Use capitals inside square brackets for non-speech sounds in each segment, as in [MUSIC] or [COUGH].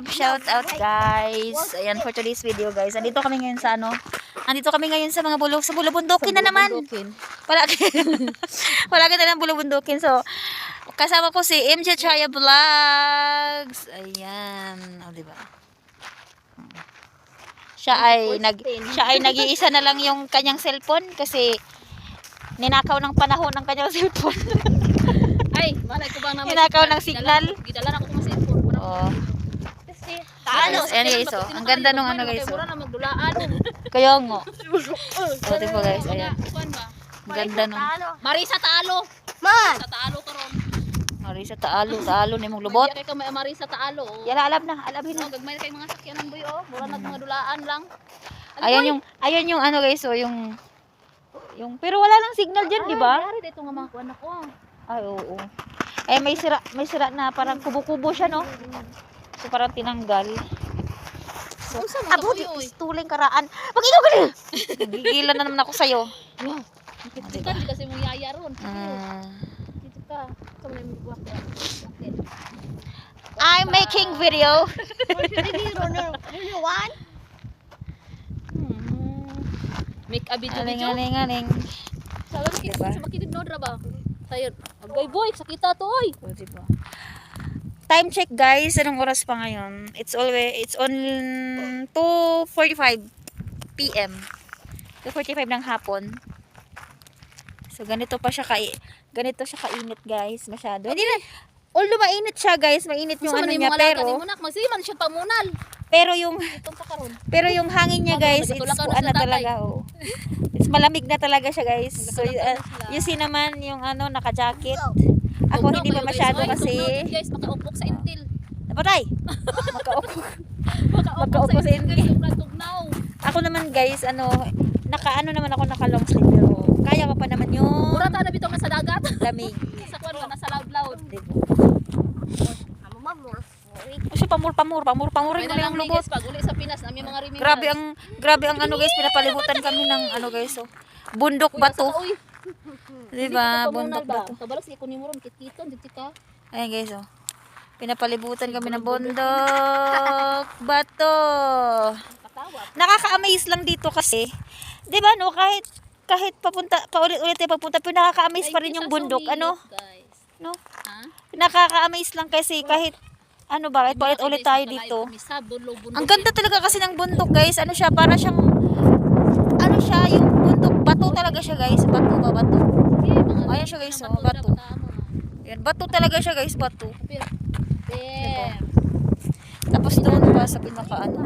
Love shout out guys. Ayan for today's video guys. Andito kami ngayon sa ano? Andito kami ngayon sa mga bulok sa bulubundukin na naman. Palagi. [LAUGHS] Palagi na lang bulubundukin. So, kasama ko si MJ Chaya Vlogs. Ayan. O, diba? Siya ay nag siya ay nag-iisa na lang yung kanyang cellphone kasi ninakaw ng panahon ng kanyang cellphone. Ay, malay ko ba naman. Ninakaw ng signal. Gidala na ako kung cellphone. Oh. Ayan, ayan, guys, oh. Ang ganda nung ano, guys, oh. Mura na magdulaan. [LAUGHS] Kaya nga. [LAUGHS] O, diba guys, ayan. Ba? Ang ganda nung Marisa Taalo. Man! Sa Taalo karon. Marisa taalo, taalo ni mong lubot. Kaya kay ka Marisa Taalo. oh. Yala alam na, alabhin No, na. gagmay na kay mga sakyan ng buyo. oh. Mura na mga dulaan lang. Ayan yung, ayan yung ano guys, oh, yung, yung, pero wala lang signal dyan, di ba? Ay, dito nga mga kuan ako. Ay, oo. Eh, may sira, may sira na parang kubo-kubo siya, no? So, parang tinanggal. So, abo, uy? tuling karaan. Pag ikaw ka Gigilan na naman ako sa'yo. Wow. Dito ka, di kasi mo yaya ron. Ah. Dito ka. Na yung buwak. I'm making video. [LAUGHS] You want? Make a video Aling, video. aling, aling. Sabi mo Diba? sa makitid no ra ba? Sayo. Agay boy, sakita to oy. O, diba? Time check guys, anong oras pa ngayon? It's always it's on 2:45 PM. 2:45 ng hapon. So ganito pa siya kai ganito siya kainit guys, masyado. Hindi na although mainit siya guys, mainit yung ano niya pero Mo nak magsiman siya pamunal. pero yung pero yung hangin niya guys, it's ka ano talaga oh. It's malamig na talaga siya guys. So ka uh, you see naman yung ano naka-jacket. Ako Tugnaw hindi pa kayo, guys. masyado Oy, kasi tugnaw, guys, makaupok sa intil. napatay. [LAUGHS] Makaupok Magkaupok sa sa intil. Tugnaw. Ako naman guys, ano, naka ano naman ako naka long sleeve pero kaya ko pa naman yung Mura ta na bitaw nga sa dagat. lamig. [LAUGHS] Sa kuan ba nasa loud loud. Diba? I'm a more Kasi pamur pamur pamur lang nalang yung ni lubot. guys pag uli sa Pinas nami mga riming. Grabe ang grabe ang ano guys, pinapalibutan kami ng ano guys, oh. Bundok bato. Uy, Di ba? Bundok ba? Kabalas si kunin mo ron kitkiton dito ka. Ayan guys, oh. Pinapalibutan kami ng bundok [LAUGHS] bato. Nakaka-amaze lang dito kasi, 'di ba no, kahit kahit papunta paulit-ulit tayo papunta, pero nakaka-amaze pa rin yung bundok, ano? No? Ha? Nakaka-amaze lang kasi kahit ano ba, kahit paulit-ulit tayo dito. Ang ganda talaga kasi ng bundok, guys. Ano siya, para siyang ano siya, yung bundok, bato talaga siya, guys. Bato ba, bato. Ayan siya, guys, oh, bato. Yan, bato talaga siya, guys, bato. Bem. Tapos doon pa sa pinaka ano.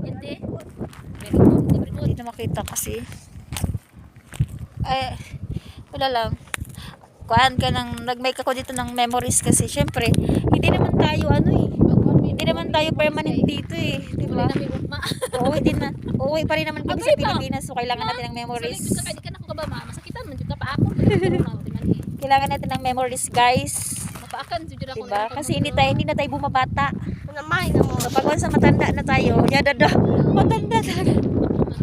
Hindi. Hindi na makita kasi. Ay, wala lang. Kuhaan ka ng, nag-make ako dito ng memories kasi, syempre, hindi naman tayo ano eh. Hindi naman tayo permanent dito eh. Di ba? Wala na. Uuwi. Uuwi pa rin naman kami sa. Pilipinas. So, kailangan natin ng memories. Ba ma? Masakitan man jud ka pa ako. Kailangan natin ng memories, guys. Mapaakan jud ako. Diba? Kasi hindi tayo, hindi na tayo bumabata. Naman na mo. So, pag once matanda na tayo, yada da, matanda talaga. Matanda.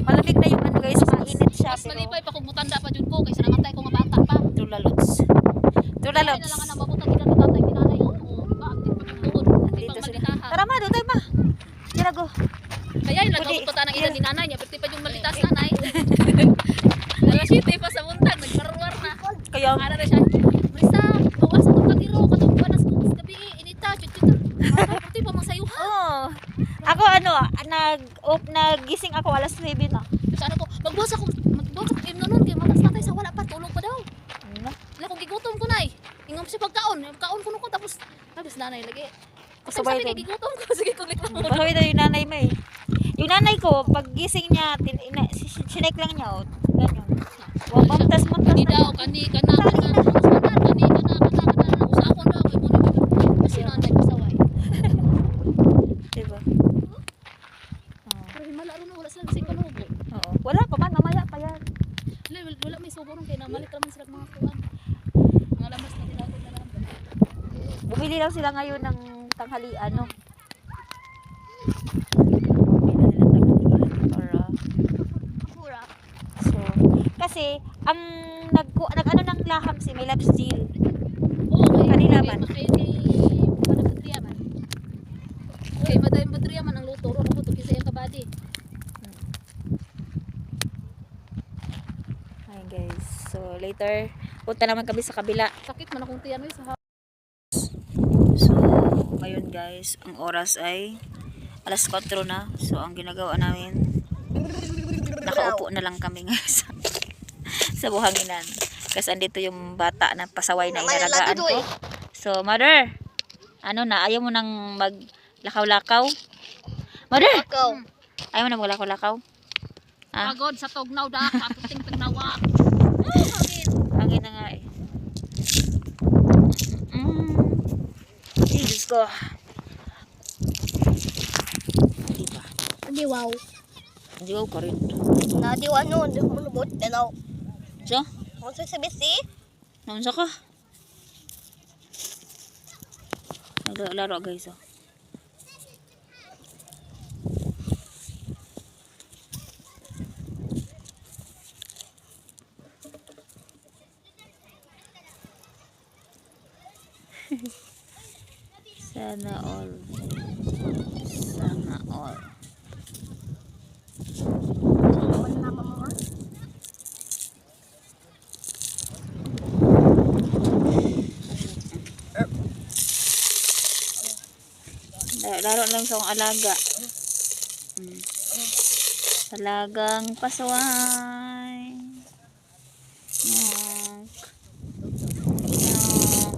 Malamig na yung ano guys, mainit siya. Mas malipay pa kung mutanda pa jud ko kaysa namatay ko nga bata pa. tulalots. Tulalots. na lang ang mabutang kita ng tatay kinanay. Oo, diba? Active pa yung tuod. Active Dito pang sila. malitahan. Tara ma, doon tayo ma. Tira go. Kaya yung Pwede. nagkabututan ng edad ni nanay niya, pwede pa yung malitas nanay. Nalasite pa sa muntag, nagparwar na. Kaya, Ara na siya, Marisa, bawas sa itong katiro, katong buwanas ko, sa gabi, inita, chut chut. Pati pa masayo ha. oh. Ako ano, nag, op, nagising ako alas 9 na. Tapos ano ko, magbuwas ako, magbuwas ako, im nonon, kaya matas natay sa wala pa, tulog pa daw. Ano? Wala kong gigutom ko nay. Ingam siya pagkaon, kaon ko ko, tapos, tapos nanay lagi. Kasi sabi kay gigutom ko, [LAUGHS] sige kong likod mo. Pasaway daw yung nanay mo eh. Yung nanay ko, pag gising niya, tin, ina, si- sinek lang niya, oh. Ganyan. Wag montas montas Kani na daw, yan. kani, kana, kana, usmanan, kani, kana, kana, kana, usapon daw, kay mo Kasi nanay pasaway. Diba? Pero himala ron, wala sila kasi kanubo. Oo. Wala pa man, mamaya pa yan. Wala, wala, wala may suborong kaya namalit naman sila mga kuwan. Mga lamas na tinagod na lang. Bumili lang sila ngayon ng tanghalian, no? Kasi, ang nag, nag ano ng laham si may labs. Oo, kay Kanila man. Kay Badria man. Kay Badria man ang luto ro ako to kinsa yung kabadi. Hi guys. So later, punta naman kami sa kabila. Sakit man akong tiyan sa guys, ang oras ay alas 4 na. So, ang ginagawa namin, nakaupo na lang kami guys [LAUGHS] sa buhanginan. Kasi andito yung bata na pasaway na inalagaan ko. So, mother, ano na, ayaw mo nang maglakaw-lakaw? Mother, Ikaw. ayaw mo na maglakaw-lakaw? Ah, pagod sa tugnaw da, ating tagnawa. hangin na nga eh. Mm. Diyos ko. Hindi ko ka rin. Na di wow no, di mo nabot. Pero, So, kung sasabi si, naunsa ka? Naglalaro guys oh. [LAUGHS] Sana all. Sana all. wala na mama. La- Laro lang sa alaga. Hmm. Alagang pasaway. Nyok. Nyok.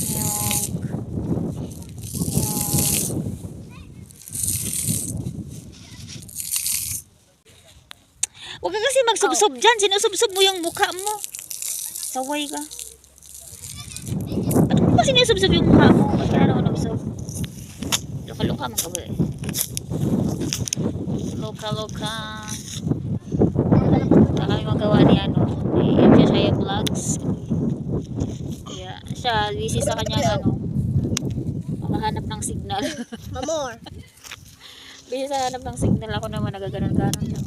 Nyok. Nyok. Huwag ka kasi magsubsob dyan. Sinusubsob mo yung mukha mo. Saway ka. Ba't mo ba sinusubsob yung mukha mo? Ba't ka na naman nabsob? Luka-luka man ka ba eh. Luka-luka. Baka kami magawa ni ano, ni MJ Shaya Vlogs. Kaya siya, busy sa kanya ano, makahanap ng signal. Mamor. [LAUGHS] busy sa hanap ng signal. Ako naman nagaganon-ganon lang.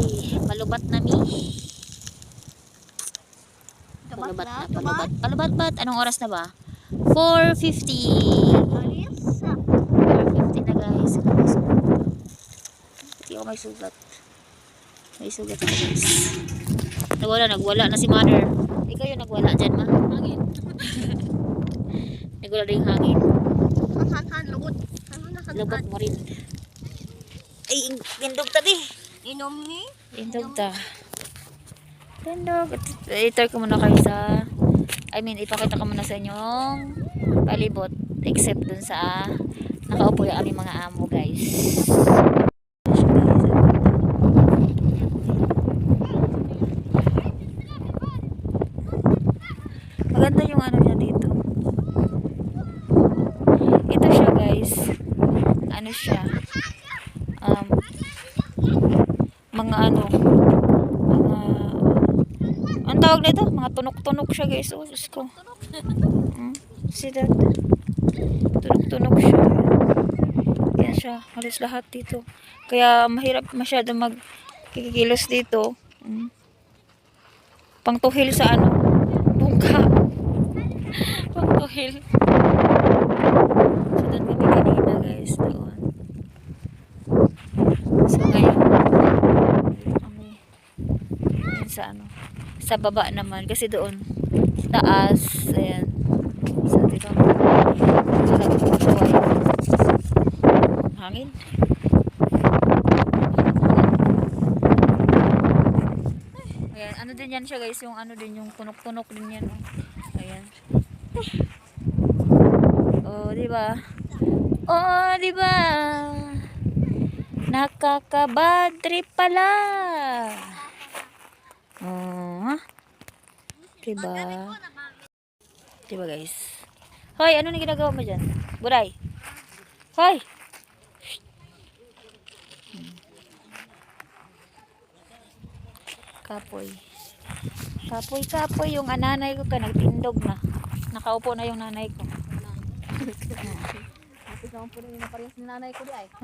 Ay, palubat na mi. Palubat na, bat? Anong oras na ba? 4.50. Alis. 4.50 na guys. Hindi ako may sugat. May sugat ako guys. Nagwala, nagwala na si mother. Ikaw yung nagwala dyan ma. Hangin. Nagwala rin yung hangin. Han, han, han, lubot. Han, han, han, mo rin. Ay, gindog tabi. Inom ni? Gindog ta. Gindog. Iter ko muna kayo sa I mean, ipakita ko muna sa inyong palibot. Except dun sa nakaupo yung aming mga amo, guys. Maganda yung ano niya dito. Ito siya, guys. Ano siya? Um, mga ano, mga, ang tawag nito? Mga tunok-tunok siya, guys. Oh, Diyos ko. Hmm? See that? Tunog-tunog siya. Yan siya. Halos lahat dito. Kaya mahirap masyado magkikilos dito. Hmm. Pangtuhil sa ano? Bungka. [LAUGHS] Pangtuhil. So, doon kami kanina guys. Doon. So, ngayon. Kami. Sa ano. Sa baba naman. Kasi doon. Taas. Ayan. So, dito. Hangin. Ayan, ano din yan siya guys, yung ano din, yung tunok-tunok din yan. Oh. Ayan. Oh, di ba? Oh, di ba? Nakakabad trip pala. Oh, ha? Diba? Diba guys? Hoy, ano na ginagawa mo dyan? Buray. Hoy! Hmm. Kapoy. Kapoy, kapoy. Yung ananay ko ka, nagtindog na. Nakaupo na yung nanay ko. [LAUGHS] Naman po rin yung parehas ni nanay ko di ay. [LAUGHS]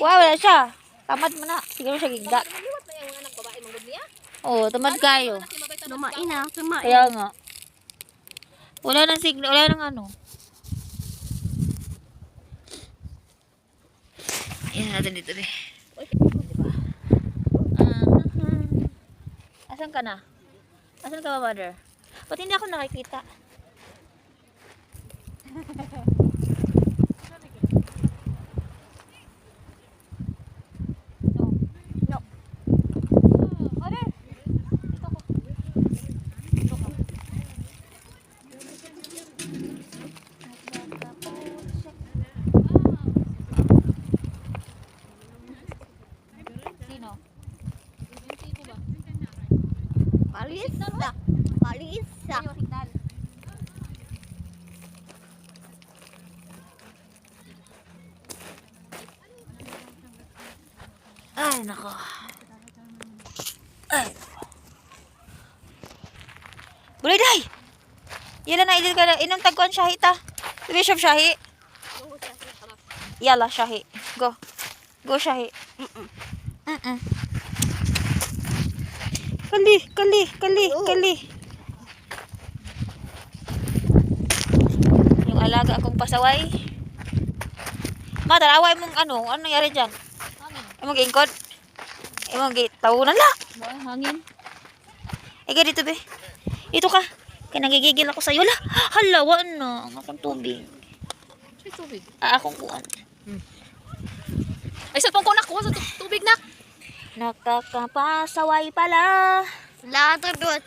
Wow, wala siya. Tamad mo na. Siguro siya giga. Liwat na yung anak babae mong niya. Oo, tamad kayo. Lumain na. Lumain. Kaya nga. Wala nang signal, wala nang ano. Yan natin dito eh. Diba? Ah, Asan ka na? Asan ka ba, mother? Ba't hindi ako nakikita? [LAUGHS] No. No. Mother! Dito ko. Dito ka. Sino? Palisa. Palisa. Ay, nako. Ay. Buliday! Yala na, idil ka na. Inong tagkuan shahi ta. Bishop shahi. Yala, shahi. Go. Go, shahi. Mm-mm. Kali, kali, kali, kali. Yung alaga akong pasaway. Ma, taraway mong ano. Ano nangyari dyan? Imong giingkod? Imong gi tawunan la. Boy, hangin. Ika dito be. Dito ka. Kaya nagigigil ako sa'yo. La, halawa na. Ang akong tubig. Ay, tubig. Ah, akong kuwan. Ay, cellphone ko nakuha sa tu- tubig na. Nakakapasaway pala. Lahat doon.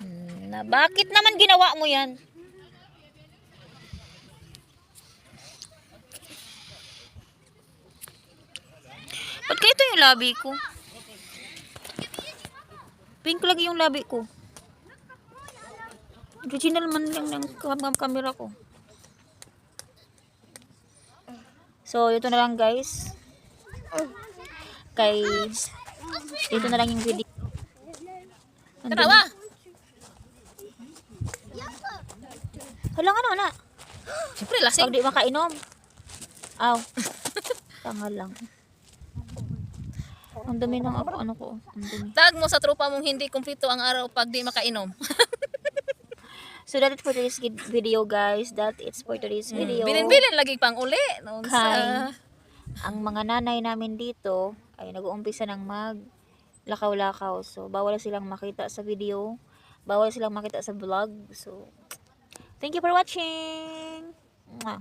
Hmm, na bakit naman ginawa mo yan? Ba't kaya ito yung labi ko? Pink lagi yung labi ko. Original man lang ng camera ko. So, ito na lang guys. Kay, ito na lang yung video. Tarawa. Hala nga na, na. Siyempre, lasing. Pag di makainom. Aw. [LAUGHS] Tanga lang. Ang dumi ng ako, ano ko. Ang. Tag mo sa tropa mong hindi kumpleto ang araw pag di makainom. [LAUGHS] So that it for today's video guys. That it's for today's video. Bilin-bilin lagi pang uli. Nung sa... Ang mga nanay namin dito ay nag-uumpisa ng mag lakaw-lakaw. So, bawal silang makita sa video. Bawal silang makita sa vlog. So, thank you for watching. Mwah.